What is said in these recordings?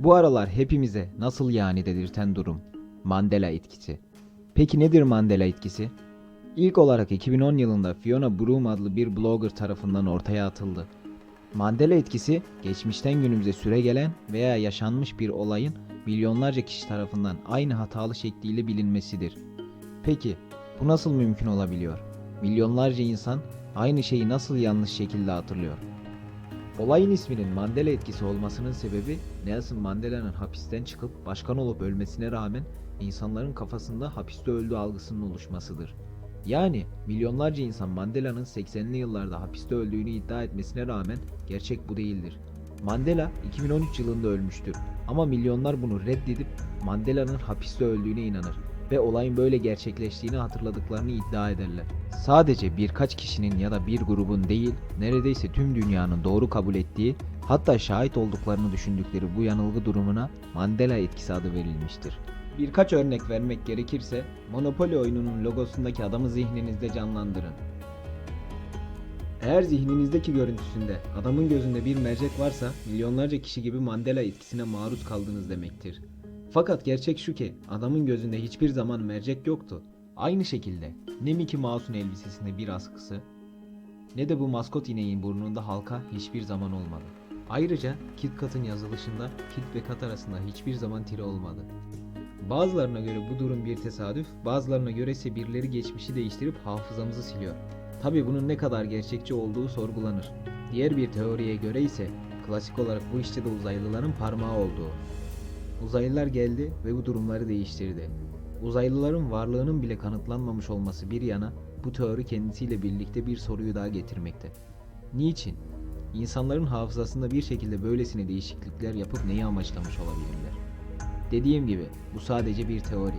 Bu aralar hepimize nasıl yani dedirten durum. Mandela etkisi. Peki nedir Mandela etkisi? İlk olarak 2010 yılında Fiona Broom adlı bir blogger tarafından ortaya atıldı. Mandela etkisi, geçmişten günümüze süregelen veya yaşanmış bir olayın milyonlarca kişi tarafından aynı hatalı şekliyle bilinmesidir. Peki, bu nasıl mümkün olabiliyor? Milyonlarca insan aynı şeyi nasıl yanlış şekilde hatırlıyor? Olayın isminin Mandela etkisi olmasının sebebi Nelson Mandela'nın hapisten çıkıp başkan olup ölmesine rağmen insanların kafasında hapiste öldüğü algısının oluşmasıdır. Yani milyonlarca insan Mandela'nın 80'li yıllarda hapiste öldüğünü iddia etmesine rağmen gerçek bu değildir. Mandela 2013 yılında ölmüştür ama milyonlar bunu reddedip Mandela'nın hapiste öldüğüne inanır ve olayın böyle gerçekleştiğini hatırladıklarını iddia ederler. Sadece birkaç kişinin ya da bir grubun değil, neredeyse tüm dünyanın doğru kabul ettiği, hatta şahit olduklarını düşündükleri bu yanılgı durumuna Mandela etkisi adı verilmiştir. Birkaç örnek vermek gerekirse, Monopoly oyununun logosundaki adamı zihninizde canlandırın. Eğer zihninizdeki görüntüsünde adamın gözünde bir mercek varsa milyonlarca kişi gibi Mandela etkisine maruz kaldınız demektir. Fakat gerçek şu ki adamın gözünde hiçbir zaman mercek yoktu. Aynı şekilde ne Mickey Mouse'un elbisesinde bir askısı ne de bu maskot ineğin burnunda halka hiçbir zaman olmadı. Ayrıca Kit Kat'ın yazılışında Kit ve Kat arasında hiçbir zaman tire olmadı. Bazılarına göre bu durum bir tesadüf, bazılarına göre ise birileri geçmişi değiştirip hafızamızı siliyor. Tabi bunun ne kadar gerçekçi olduğu sorgulanır. Diğer bir teoriye göre ise klasik olarak bu işte de uzaylıların parmağı olduğu. Uzaylılar geldi ve bu durumları değiştirdi. Uzaylıların varlığının bile kanıtlanmamış olması bir yana bu teori kendisiyle birlikte bir soruyu daha getirmekte. Niçin? İnsanların hafızasında bir şekilde böylesine değişiklikler yapıp neyi amaçlamış olabilirler? Dediğim gibi bu sadece bir teori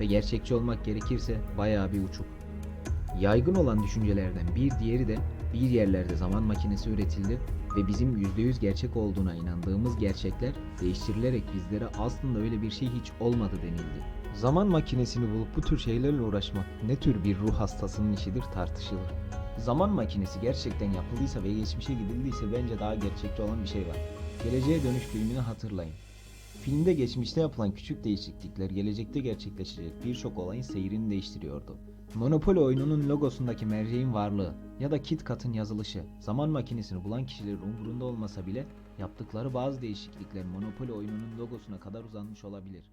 ve gerçekçi olmak gerekirse bayağı bir uçuk. Yaygın olan düşüncelerden bir diğeri de bir yerlerde zaman makinesi üretildi ve bizim %100 gerçek olduğuna inandığımız gerçekler değiştirilerek bizlere aslında öyle bir şey hiç olmadı denildi. Zaman makinesini bulup bu tür şeylerle uğraşmak ne tür bir ruh hastasının işidir tartışılır. Zaman makinesi gerçekten yapıldıysa ve geçmişe gidildiyse bence daha gerçekçi olan bir şey var. Geleceğe dönüş filmini hatırlayın. Filmde geçmişte yapılan küçük değişiklikler gelecekte gerçekleşecek birçok olayın seyrini değiştiriyordu. Monopoly oyununun logosundaki merceğin varlığı ya da KitKat'ın yazılışı zaman makinesini bulan kişilerin umurunda olmasa bile yaptıkları bazı değişiklikler Monopoly oyununun logosuna kadar uzanmış olabilir.